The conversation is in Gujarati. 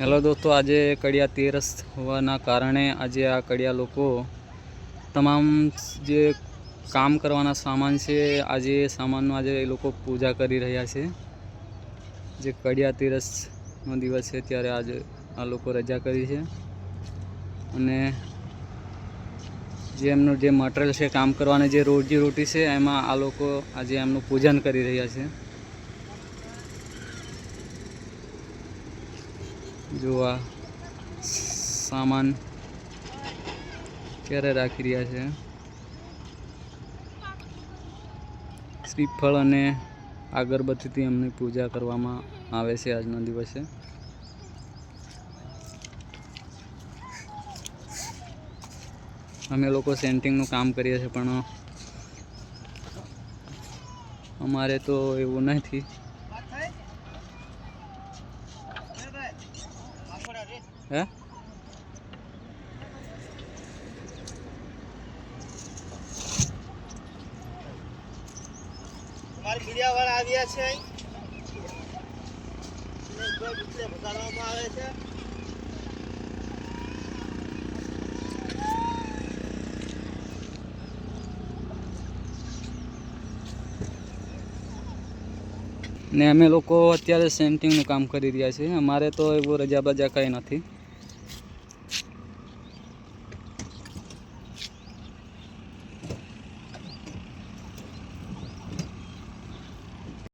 હેલો દોસ્તો, આજે કડિયા તેરસ હોવાના કારણે આજે આ કડિયા લોકો તમામ જે કામ કરવાના સામાન છે, આજે એ સામાનનો આજે એ લોકો પૂજા કરી રહ્યા છે. જે કડિયા તેરસનો દિવસ છે, ત્યારે આજે આ લોકો રજા કરી છે. અને જે એમનું જે મટીરિયલ છે, કામ કરવાની જે રોજી રોટી છે, એમાં આ લોકો આજે એમનું પૂજન કરી રહ્યા છે. જો આ સામાન ક્યારે રાખી રહ્યા છે? શ્રીફળ અને અગરબત્તીથી એમની પૂજા કરવામાં આવે છે આજના દિવસે. અમે લોકો સેન્ટિંગનું કામ કરીએ છીએ, પણ અમારે તો એવું નથી. હે? અમારી મીડિયા આવ્યા છે આવે છે ને અમે લોકો અત્યારે સેન્ટિંગનું કામ કરી રહ્યા છીએ. અમારે તો એવું રજા બજા કંઈ નથી.